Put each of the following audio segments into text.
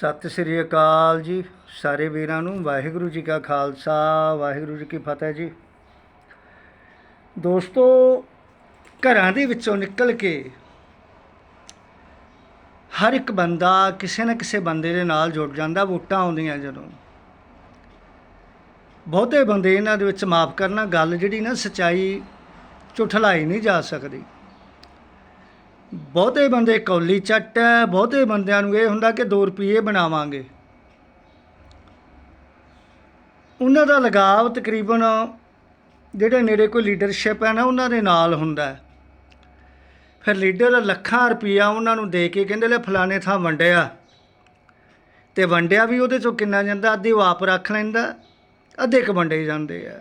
ਸਤਿ ਸ੍ਰੀ ਅਕਾਲ ਜੀ ਸਾਰੇ ਵੀਰਾਂ ਨੂੰ। ਵਾਹਿਗੁਰੂ ਜੀ ਕਾ ਖਾਲਸਾ, ਵਾਹਿਗੁਰੂ ਜੀ ਕੀ ਫਤਿਹ ਜੀ। ਦੋਸਤੋ, ਘਰਾਂ ਦੇ ਵਿੱਚੋਂ ਨਿਕਲ ਕੇ ਹਰ ਇੱਕ ਬੰਦਾ ਕਿਸੇ ਨਾ ਕਿਸੇ ਬੰਦੇ ਦੇ ਨਾਲ ਜੁੜ ਜਾਂਦਾ, ਵੋਟਾਂ ਆਉਂਦੀਆਂ ਜਦੋਂ। ਬਹੁਤੇ ਬੰਦੇ ਇਹਨਾਂ ਦੇ ਵਿੱਚ ਮਾਫ ਕਰਨਾ, ਗੱਲ ਜਿਹੜੀ ਨਾ ਸਚਾਈ ਝੁਠਲਾਈ ਨਹੀਂ ਜਾ ਸਕਦੀ। ਬਹੁਤੇ ਬੰਦੇ ਕੌਲੀ ਚੱਟ ਹੈ, ਬਹੁਤੇ ਬੰਦਿਆਂ ਨੂੰ ਇਹ ਹੁੰਦਾ ਕਿ 2 ਰੁਪਏ ਬਣਾਵਾਂਗੇ। ਉਹਨਾਂ ਦਾ ਲਗਾਵ ਤਕਰੀਬਨ ਜਿਹੜੇ ਨੇੜੇ ਕੋਈ ਲੀਡਰਸ਼ਿਪ ਹੈ ਨਾ, ਉਹਨਾਂ ਦੇ ਨਾਲ ਹੁੰਦਾ ਫਿਰ ਲੀਡਰ ਲੱਖਾਂ ਰੁਪਈਆ ਉਹਨਾਂ ਨੂੰ ਦੇ ਕੇ ਕਹਿੰਦੇ, ਲੈ ਫਲਾਣੇ ਥਾਂ ਵੰਡਿਆ। ਤੇ ਵੰਡਿਆ ਵੀ ਉਹਦੇ ਚੋਂ ਕਿੰਨਾ ਜਾਂਦਾ, ਅੱਧੀ ਉਹ ਆਪ ਰੱਖ ਲੈਂਦਾ, ਅੱਧੇ ਕ ਵੰਡੇ ਜਾਂਦੇ ਆ।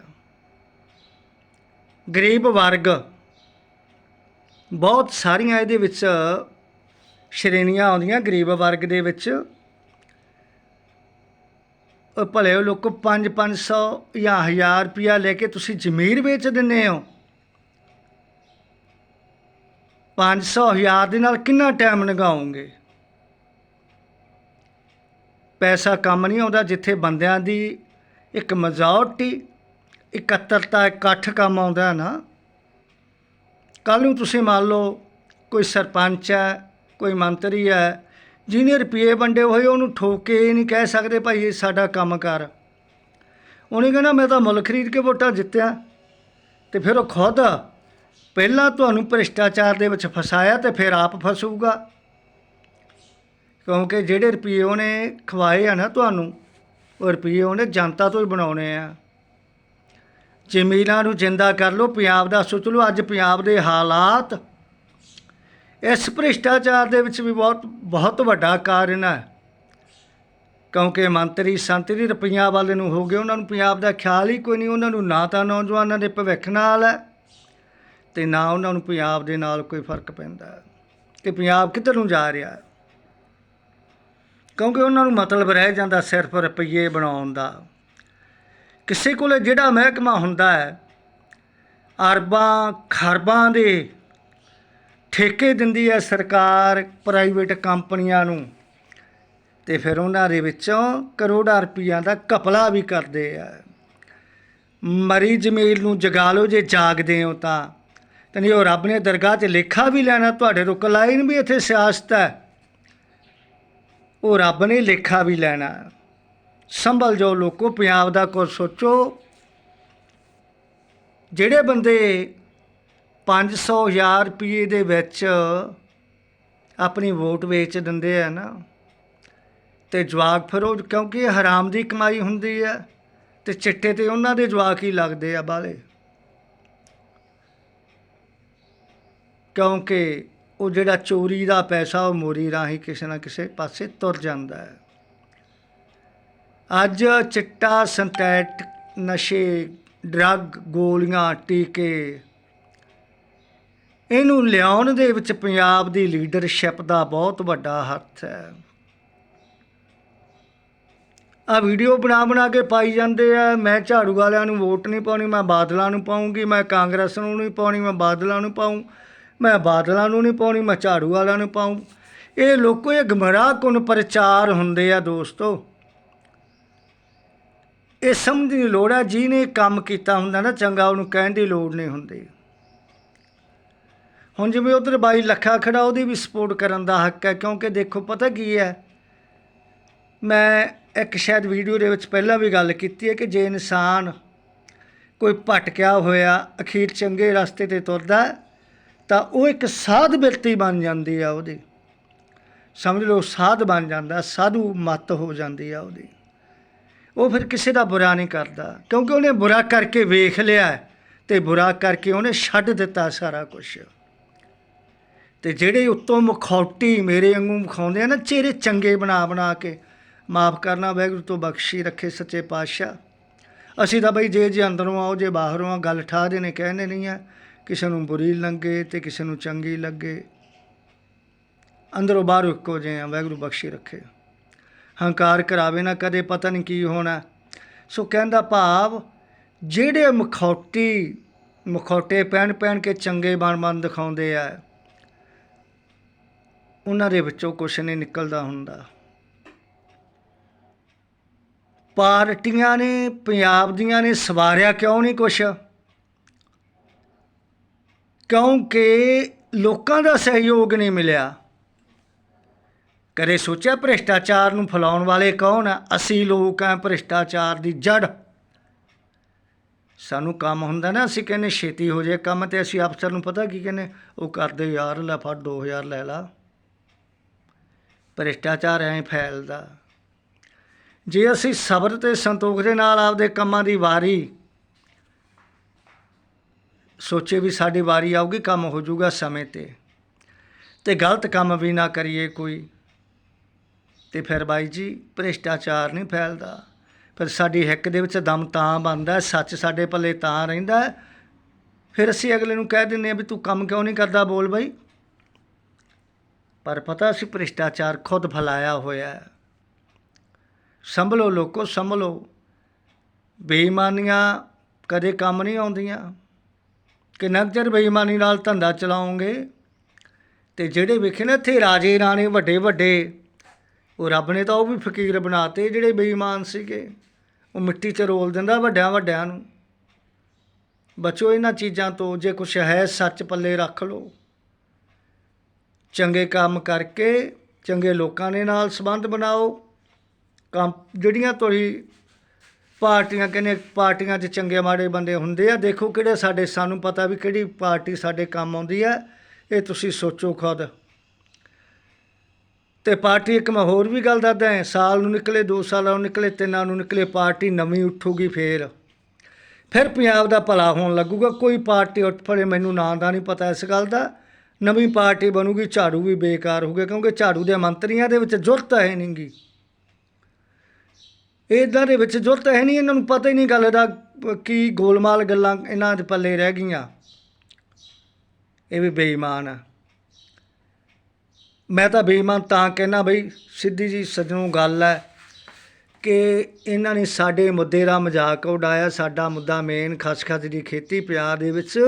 ਗਰੀਬ ਵਰਗ ਬਹੁਤ ਸਾਰੀਆਂ ਇਹਦੇ ਵਿੱਚ ਸ਼੍ਰੇਣੀਆਂ ਆਉਂਦੀਆਂ ਗਰੀਬ ਵਰਗ ਦੇ ਵਿੱਚ। ਭਲੇ ਉਹ ਲੋਕ 5 500 ਜਾਂ 1000 ਰੁਪਿਆ ਲੈ ਕੇ ਤੁਸੀਂ ਜ਼ਮੀਰ ਵੇਚ ਦਿੰਦੇ ਹੋ। 500 ਹਜ਼ਾਰ ਦੇ ਨਾਲ ਕਿੰਨਾ ਟਾਈਮ ਲਗਾਓਗੇ? ਪੈਸਾ ਕੰਮ ਨਹੀਂ ਆਉਂਦਾ ਜਿੱਥੇ ਬੰਦਿਆਂ ਦੀ ਇੱਕ ਮਜੋਰਟੀ ਇਕੱਤਰਤਾ, ਇਕੱਠ ਕੰਮ ਆਉਂਦਾ ਨਾ। ਕੱਲ ਨੂੰ ਤੁਸੀਂ ਮੰਨ ਲਓ ਕੋਈ ਸਰਪੰਚ ਹੈ, ਕੋਈ ਮੰਤਰੀ ਹੈ, ਜਿਹਨੇ ਰੁਪਏ ਵੰਡੇ ਹੋਏ, ਉਹਨੂੰ ਠੋਕ ਕੇ ਇਹ ਨਹੀਂ ਕਹਿ ਸਕਦੇ ਭਾਈ ਇਹ ਸਾਡਾ ਕੰਮ ਕਰ ਉਹਨੇ ਕਹਿੰਦਾ ਮੈਂ ਤਾਂ ਮੁੱਲ ਖਰੀਦ ਕੇ ਵੋਟਾਂ ਜਿੱਤਿਆ। ਤੇ ਫਿਰ ਉਹ ਖੁਦ ਪਹਿਲਾਂ ਤੁਹਾਨੂੰ ਭ੍ਰਿਸ਼ਟਾਚਾਰ ਦੇ ਵਿੱਚ ਫਸਾਇਆ ਤੇ ਫਿਰ ਆਪ ਫਸੂਗਾ। ਕਿਉਂਕਿ ਜਿਹੜੇ ਰੁਪਏ ਉਹਨੇ ਖਵਾਏ ਆ ਨਾ ਤੁਹਾਨੂੰ, ਉਹ ਰੁਪਏ ਉਹਨੇ ਜਨਤਾ ਤੋਂ ਹੀ ਬਣਾਉਣੇ ਆ। ਜ਼ਮੀਨਾਂ ਨੂੰ ਜਿੰਦਾ ਕਰ ਲਓ, ਪੰਜਾਬ ਦਾ ਸੋਚ ਲਓ। ਅੱਜ ਪੰਜਾਬ ਦੇ ਹਾਲਾਤ ਇਸ ਭ੍ਰਿਸ਼ਟਾਚਾਰ ਦੇ ਵਿੱਚ ਵੀ ਬਹੁਤ ਬਹੁਤ ਵੱਡਾ ਕਾਰਨ ਹੈ। ਕਿਉਂਕਿ ਮੰਤਰੀ ਸੰਤਰੀ ਰੁਪਈਆਂ ਵਾਲੇ ਨੂੰ ਹੋ ਗਏ, ਉਹਨਾਂ ਨੂੰ ਪੰਜਾਬ ਦਾ ਖਿਆਲ ਹੀ ਕੋਈ ਨਹੀਂ। ਉਹਨਾਂ ਨੂੰ ਨਾ ਤਾਂ ਨੌਜਵਾਨਾਂ ਦੇ ਭਵਿੱਖ ਨਾਲ ਹੈ ਤੇ ਨਾ ਉਹਨਾਂ ਨੂੰ ਪੰਜਾਬ ਦੇ ਨਾਲ ਕੋਈ ਫ਼ਰਕ ਪੈਂਦਾ ਹੈ। ਕਿ ਪੰਜਾਬ ਕਿੱਧਰ ਨੂੰ ਜਾ ਰਿਹਾ ਹੈ? ਕਿਉਂਕਿ ਉਹਨਾਂ ਨੂੰ ਮਤਲਬ ਰਹਿ ਜਾਂਦਾ ਸਿਰਫ ਰੁਪਈਏ ਬਣਾਉਣ ਦਾ। ਕਿਸੇ ਕੋਲੇ ਜਿਹੜਾ ਮਹਿਕਮਾ ਹੁੰਦਾ ਹੈ, ਅਰਬਾਂ, ਖਰਬਾਂ ਦੇ ਠੇਕੇ ਦਿੰਦੀ ਹੈ ਸਰਕਾਰ ਪ੍ਰਾਈਵੇਟ ਕੰਪਨੀਆਂ ਨੂੰ ਤੇ ਫਿਰ ਉਹਨਾਂ ਦੇ ਵਿੱਚੋਂ ਕਰੋੜਾਂ ਰੁਪਈਆਂ ਦਾ ਕਪਲਾ ਵੀ ਕਰਦੇ ਆ। ਮਰੀ ਜ਼ਮੀਰ ਨੂੰ ਜਗਾ ਲਓ ਜੇ ਜਾਗਦੇ ਹੋ ਤਾਂ। ਤੇ ਉਹ ਰੱਬ ਨੇ ਦਰਗਾਹ 'ਚ ਲੇਖਾ ਵੀ ਲੈਣਾ, ਤੁਹਾਡੇ ਰੁਕ ਲਾਈਨ ਵੀ ਇੱਥੇ ਸਿਆਸਤ ਹੈ। ਉਹ ਰੱਬ ਨੇ ਲੇਖਾ ਵੀ ਲੈਣਾ। ਸੰਭਲ ਜਾਓ ਲੋਕੋ, ਪੰਜਾਬ ਦਾ ਕੁਝ ਸੋਚੋ। ਜਿਹੜੇ ਬੰਦੇ 500 ਹਜ਼ਾਰ ਰੁਪਏ ਦੇ ਵਿੱਚ ਆਪਣੀ ਵੋਟ ਵੇਚ ਦਿੰਦੇ ਆ ਨਾ, ਤੇ ਜਵਾਕ ਫਿਰ ਉਹ ਕਿਉਂਕਿ ਹਰਾਮ ਦੀ ਕਮਾਈ ਹੁੰਦੀ ਹੈ ਤੇ ਚਿੱਟੇ ਤੇ ਉਹਨਾਂ ਦੇ ਜਵਾਕ ਹੀ ਲੱਗਦੇ ਆ ਬਾਲੇ ਕਿਉਂਕਿ ਉਹ ਜਿਹੜਾ ਚੋਰੀ ਦਾ ਪੈਸਾ ਉਹ ਮੋਰੀ ਰਾਹੀਂ ਕਿਸੇ ਨਾ ਕਿਸੇ ਪਾਸੇ ਤੁਰ ਜਾਂਦਾ ਹੈ। ਅੱਜ ਚਿੱਟਾ ਸੰਤੈਟ ਨਸ਼ੇ ਡਰੱਗ ਗੋਲੀਆਂ ਟੀਕੇ। ਇਹਨੂੰ ਲਿਆਉਣ ਦੇ ਵਿੱਚ ਪੰਜਾਬ ਦੀ ਲੀਡਰਸ਼ਿਪ ਦਾ ਬਹੁਤ ਵੱਡਾ ਹੱਥ ਹੈ। ਆ ਵੀਡੀਓ ਬਣਾ ਬਣਾ ਕੇ ਪਾਈ ਜਾਂਦੇ ਆ। ਮੈਂ ਝਾੜੂ ਵਾਲਿਆਂ ਨੂੰ ਵੋਟ ਨਹੀਂ ਪਾਉਣੀ, ਮੈਂ ਬਾਦਲਾਂ ਨੂੰ ਪਾਉਂਗੀ ਮੈਂ ਕਾਂਗਰਸ ਨੂੰ ਨਹੀਂ ਪਾਉਣੀ, ਮੈਂ ਬਾਦਲਾਂ ਨੂੰ ਪਾਉਂ ਮੈਂ ਬਾਦਲਾਂ ਨੂੰ ਨਹੀਂ ਪਾਉਣੀ, ਮੈਂ ਝਾੜੂ ਵਾਲਿਆਂ ਨੂੰ ਪਾਉਂ ਇਹ ਲੋਕੋ ਇਹ ਗਮਰਾਹ ਕੁਨ ਪ੍ਰਚਾਰ ਹੁੰਦੇ ਆ ਦੋਸਤੋ। ਇਹ ਸਮਝ ਦੀ ਲੋੜ ਆ, ਜਿਹਨੇ ਕੰਮ ਕੀਤਾ ਹੁੰਦਾ ਨਾ ਚੰਗਾ, ਉਹਨੂੰ ਕਹਿਣ ਦੀ ਲੋੜ ਨਹੀਂ ਹੁੰਦੀ। ਹੁਣ ਜਿਵੇਂ ਉਧਰ ਬਾਈ ਲੱਖਾ ਖੜਾ, ਉਹਦੀ ਵੀ ਸਪੋਰਟ ਕਰਨ ਦਾ ਹੱਕ ਹੈ, ਕਿਉਂਕਿ ਦੇਖੋ ਪਤਾ ਕੀ ਹੈ, ਮੈਂ ਇੱਕ ਸ਼ਾਇਦ ਵੀਡੀਓ ਦੇ ਵਿੱਚ ਪਹਿਲਾਂ ਵੀ ਗੱਲ ਕੀਤੀ ਹੈ ਕਿ ਜੇ ਇਨਸਾਨ ਕੋਈ ਭਟਕਿਆ ਹੋਇਆ, ਅਖੀਰ ਚੰਗੇ ਰਸਤੇ ਤੇ ਤੁਰਦਾ ਤਾਂ ਉਹ ਇੱਕ ਸਾਧ ਬਿਰਤੀ ਬਣ ਜਾਂਦੀ ਆ ਉਹਦੀ। ਸਮਝ ਲਓ, ਸਾਧ ਬਣ ਜਾਂਦਾ, ਸਾਧੂ ਮਤ ਹੋ ਜਾਂਦੀ ਆ ਉਹਦੀ। ਉਹ ਫਿਰ ਕਿਸੇ ਦਾ ਬੁਰਾ ਨਹੀਂ ਕਰਦਾ। ਕਿਉਂਕਿ ਉਹਨੇ ਬੁਰਾ ਕਰਕੇ ਵੇਖ ਲਿਆ ਹੈ ਤੇ ਬੁਰਾ ਕਰਕੇ ਉਹਨੇ ਛੱਡ ਦਿੱਤਾ ਸਾਰਾ ਕੁਝ ਤੇ ਜਿਹੜੇ ਉੱਤੋਂ ਮੁਖੌਟੀ ਮੇਰੇ ਵਾਂਗੂ ਮਖਾਉਂਦੇ ਆ ਨਾ, ਚਿਹਰੇ ਚੰਗੇ ਬਣਾ ਬਣਾ ਕੇ, ਮਾਫ ਕਰਨਾ ਵਾਹਿਗੁਰੂ ਤੋਂ ਬਖਸ਼ੀ ਰੱਖੇ ਸੱਚੇ ਪਾਤਸ਼ਾਹ। ਅਸੀਂ ਤਾਂ ਬਈ ਜੇ ਜੇ ਅੰਦਰੋਂ ਆਓ, ਜੇ ਬਾਹਰੋਂ ਆ, ਗੱਲ ਠਾ ਦੇ ਨੇ ਕਹਿੰਦੇ ਨਹੀਂ ਆ, ਕਿਸੇ ਨੂੰ ਬੁਰੀ ਲੱਗੇ ਤੇ ਕਿਸੇ ਨੂੰ ਚੰਗੀ ਲੱਗੇ। ਅੰਦਰੋਂ ਬਾਹਰੋਂ ਇੱਕੋ ਜਿਹੇ ਆ, ਵਾਹਿਗੁਰੂ ਬਖਸ਼ੀ ਰੱਖੇ। ਹੰਕਾਰ ਕਰਾਵੇ ਨਾ, ਕਦੇ ਪਤਾ ਨਹੀਂ ਕੀ ਹੋਣਾ। ਸੋ ਕਹਿੰਦਾ ਭਾਵ, ਜਿਹੜੇ ਮਖੌਟੀ, ਮਖੌਟੇ ਪਹਿਨ ਪਹਿਨ ਕੇ ਚੰਗੇ ਬਣ ਬਣ ਦਿਖਾਉਂਦੇ ਆ, ਉਹਨਾਂ ਦੇ ਵਿੱਚੋਂ ਕੁਛ ਨਹੀਂ ਨਿਕਲਦਾ ਹੁੰਦਾ। ਪਾਰਟੀਆਂ ਨੇ, ਪੰਜਾਬ ਦੀਆਂ ਨੇ ਸਵਾਰਿਆ ਕਿਉਂ ਨਹੀਂ ਕੁਛ? ਕਿਉਂਕਿ ਲੋਕਾਂ ਦਾ ਸਹਿਯੋਗ ਨਹੀਂ ਮਿਲਿਆ। ਕਦੇ ਸੋਚਿਆ ਭ੍ਰਿਸ਼ਟਾਚਾਰ ਨੂੰ ਫੈਲਾਉਣ ਵਾਲੇ ਕੌਣ ਆ? ਅਸੀਂ ਲੋਕ ਆ ਭ੍ਰਿਸ਼ਟਾਚਾਰ ਦੀ ਜੜ ਸਾਨੂੰ ਕੰਮ ਹੁੰਦਾ ਨਾ, ਅਸੀਂ ਕਹਿੰਦੇ ਛੇਤੀ ਹੋ ਜਾਏ ਕੰਮ ਤੇ ਅਸੀਂ ਅਫਸਰ ਨੂੰ ਪਤਾ ਕੀ ਕਹਿੰਦੇ? ਉਹ ਕਰਦੇ, ਯਾਰ ਲੈ ਫੜ 2000 ਲੈ ਲਾ। ਭ੍ਰਿਸ਼ਟਾਚਾਰ ਐਂ ਫੈਲਦਾ। ਜੇ ਅਸੀਂ ਸਬਰ ਤੇ ਸੰਤੋਖ ਦੇ ਨਾਲ ਆਪਦੇ ਕੰਮਾਂ ਦੀ ਵਾਰੀ ਸੋਚੇ ਵੀ ਸਾਡੀ ਵਾਰੀ ਆਊਗੀ, ਕੰਮ ਹੋ ਜਾਊਗਾ ਸਮੇਂ ਤੇ। ਤੇ ਗਲਤ ਕੰਮ ਵੀ ਨਾ ਕਰੀਏ ਕੋਈ। ਅਤੇ ਫਿਰ ਬਾਈ ਜੀ ਭ੍ਰਿਸ਼ਟਾਚਾਰ ਨਹੀਂ ਫੈਲਦਾ। ਫਿਰ ਸਾਡੀ ਹਿੱਕ ਦੇ ਵਿੱਚ ਦਮ ਤਾਂ ਬਣਦਾ, ਸੱਚ ਸਾਡੇ ਪੱਲੇ ਤਾਂ ਰਹਿੰਦਾ। ਫਿਰ ਅਸੀਂ ਅਗਲੇ ਨੂੰ ਕਹਿ ਦਿੰਦੇ ਆ ਵੀ ਤੂੰ ਕੰਮ ਕਿਉਂ ਨਹੀਂ ਕਰਦਾ ਬੋਲ ਬਾਈ। ਪਰ ਪਤਾ ਅਸੀਂ ਭ੍ਰਿਸ਼ਟਾਚਾਰ ਖੁਦ ਫੈਲਾਇਆ ਹੋਇਆ ਸੰਭਲੋ ਲੋਕੋ, ਸੰਭਲੋ। ਬੇਈਮਾਨੀਆਂ ਕਦੇ ਕੰਮ ਨਹੀਂ ਆਉਂਦੀਆਂ। ਕਿ ਕੁ ਬੇਈਮਾਨੀ ਨਾਲ ਧੰਦਾ ਚਲਾਉਂਗੇ? ਤੇ ਜਿਹੜੇ ਵੇਖੇ ਨਾ ਇੱਥੇ ਰਾਜੇ ਰਾਣੇ ਵੱਡੇ ਵੱਡੇ ਉਹ ਰੱਬ ਨੇ ਤਾਂ ਉਹ ਵੀ ਫਕੀਰ ਬਣਾਤੇ ਜਿਹੜੇ ਬੇਈਮਾਨ ਸੀਗੇ। ਉਹ ਮਿੱਟੀ 'ਚ ਰੋਲ ਦਿੰਦਾ ਵੱਡਿਆਂ ਵੱਡਿਆਂ ਨੂੰ। ਬਚੋ, ਇਹਨਾਂ ਚੀਜ਼ਾਂ ਤੋਂ ਜੇ ਕੁਛ ਹੈ, ਸੱਚ ਪੱਲੇ ਰੱਖ ਲਓ। ਚੰਗੇ ਕੰਮ ਕਰਕੇ ਚੰਗੇ ਲੋਕਾਂ ਦੇ ਨਾਲ ਸੰਬੰਧ ਬਣਾਓ। ਕੰਮ, ਜਿਹੜੀਆਂ ਤੁਸੀਂ ਪਾਰਟੀਆਂ ਕਹਿੰਦੇ ਪਾਰਟੀਆਂ 'ਚ ਚੰਗੇ ਮਾੜੇ ਬੰਦੇ ਹੁੰਦੇ ਆ, ਦੇਖੋ ਕਿਹੜੇ ਸਾਡੇ, ਸਾਨੂੰ ਪਤਾ ਵੀ ਕਿਹੜੀ ਪਾਰਟੀ ਸਾਡੇ ਕੰਮ ਆਉਂਦੀ ਆ। ਇਹ ਤੁਸੀਂ ਸੋਚੋ ਖੁਦ। ਅਤੇ ਪਾਰਟੀ ਇੱਕ ਮੈਂ ਹੋਰ ਵੀ ਗੱਲ ਦੱਸਦਾ ਹਾਂ, ਸਾਲ ਨੂੰ ਨਿਕਲੇ, ਦੋ ਸਾਲਾਂ ਨੂੰ ਨਿਕਲੇ, ਤਿੰਨਾਂ ਨੂੰ ਨਿਕਲੇ, ਪਾਰਟੀ ਨਵੀਂ ਉੱਠੂਗੀ ਫੇਰ। ਫਿਰ ਪੰਜਾਬ ਦਾ ਭਲਾ ਹੋਣ ਲੱਗੂਗਾ, ਕੋਈ ਪਾਰਟੀ ਉੱਠ ਫੜੇ ਮੈਨੂੰ ਨਾਂ ਦਾ ਨਹੀਂ ਪਤਾ ਇਸ ਗੱਲ ਦਾ। ਨਵੀਂ ਪਾਰਟੀ ਬਣੂਗੀ, ਝਾੜੂ ਵੀ ਬੇਕਾਰ ਹੋਊਗਾ ਕਿਉਂਕਿ ਝਾੜੂ ਦੇ ਮੰਤਰੀਆਂ ਦੇ ਵਿੱਚ ਜੁਰਤ ਹੈ ਨਹੀਂਗੀ ਇਦਾਂ ਦੇ ਵਿੱਚ ਜੁਰਤ ਹੈ ਨਹੀਂ, ਇਹਨਾਂ ਨੂੰ ਪਤਾ ਹੀ ਨਹੀਂ ਗੱਲ ਦਾ, ਕੀ ਗੋਲਮਾਲ ਗੱਲਾਂ ਇਹਨਾਂ ਦੇ ਪੱਲੇ ਰਹਿ ਗਈਆਂ। ਇਹ ਵੀ ਬੇਈਮਾਨ ਆ। ਮੈਂ ਤਾਂ ਬੇਈਮਾਨ ਤਾਂ ਕਹਿਣਾ ਬਈ ਸਿੱਧੀ ਜੀ ਸੱਜਣੋਂ ਗੱਲ ਹੈ ਕਿ ਇਹਨਾਂ ਨੇ ਸਾਡੇ ਮੁੱਦੇ ਦਾ ਮਜ਼ਾਕ ਉਡਾਇਆ, ਸਾਡਾ ਮੁੱਦਾ ਮੇਨ ਖਸਖਸ ਦੀ ਖੇਤੀ ਪੰਜਾਬ ਦੇ ਵਿੱਚ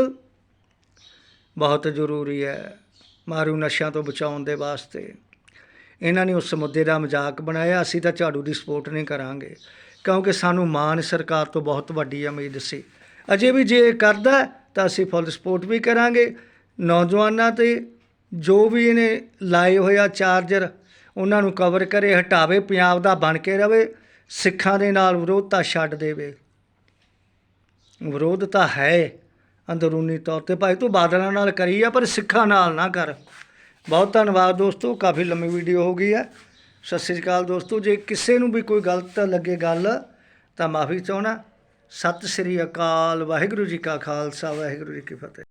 ਬਹੁਤ ਜ਼ਰੂਰੀ ਹੈ, ਮਾਰੂ ਨਸ਼ਿਆਂ ਤੋਂ ਬਚਾਉਣ ਦੇ ਵਾਸਤੇ। ਇਹਨਾਂ ਨੇ ਉਸ ਮੁੱਦੇ ਦਾ ਮਜ਼ਾਕ ਬਣਾਇਆ, ਅਸੀਂ ਤਾਂ ਝਾੜੂ ਦੀ ਸਪੋਰਟ ਨਹੀਂ ਕਰਾਂਗੇ, ਕਿਉਂਕਿ ਸਾਨੂੰ ਮਾਨ ਸਰਕਾਰ ਤੋਂ ਬਹੁਤ ਵੱਡੀ ਉਮੀਦ ਸੀ। ਅਜੇ ਵੀ ਜੇ ਕਰਦਾ ਤਾਂ ਅਸੀਂ ਫੁੱਲ ਸਪੋਰਟ ਵੀ ਕਰਾਂਗੇ। ਨੌਜਵਾਨਾਂ ਤੇ ਜੋ ਵੀ ਇਹਨੇ ਲਾਏ ਹੋਇਆ ਚਾਰਜਰ, ਉਹਨਾਂ ਨੂੰ ਕਵਰ ਕਰੇ, ਹਟਾਵੇ, ਪੰਜਾਬ ਦਾ ਬਣ ਕੇ ਰਵੇ, ਸਿੱਖਾਂ ਦੇ ਨਾਲ ਵਿਰੋਧਤਾ ਛੱਡ ਦੇਵੇ। ਵਿਰੋਧ ਤਾਂ ਹੈ ਅੰਦਰੂਨੀ ਤੌਰ ਤੇ, ਭਾਈ ਤੂੰ ਬਾਦਲਾਂ ਨਾਲ ਕਰੀ ਆ, ਪਰ ਸਿੱਖਾਂ ਨਾਲ ਨਾ ਕਰ। ਬਹੁਤ ਧੰਨਵਾਦ ਦੋਸਤੋ, ਕਾਫੀ ਲੰਮੀ ਵੀਡੀਓ ਹੋ ਗਈ ਹੈ ਸਤਿ ਸ੍ਰੀ ਅਕਾਲ ਦੋਸਤੋ, ਜੇ ਕਿਸੇ ਨੂੰ ਵੀ ਕੋਈ ਗਲਤ ਲੱਗੇ ਗੱਲ, ਤਾਂ ਮਾਫੀ ਚਾਹਣਾ ਸਤਿ ਸ੍ਰੀ ਅਕਾਲ, ਵਾਹਿਗੁਰੂ ਜੀ ਕਾ ਖਾਲਸਾ, ਵਾਹਿਗੁਰੂ ਜੀ ਕੀ ਫਤਿਹ।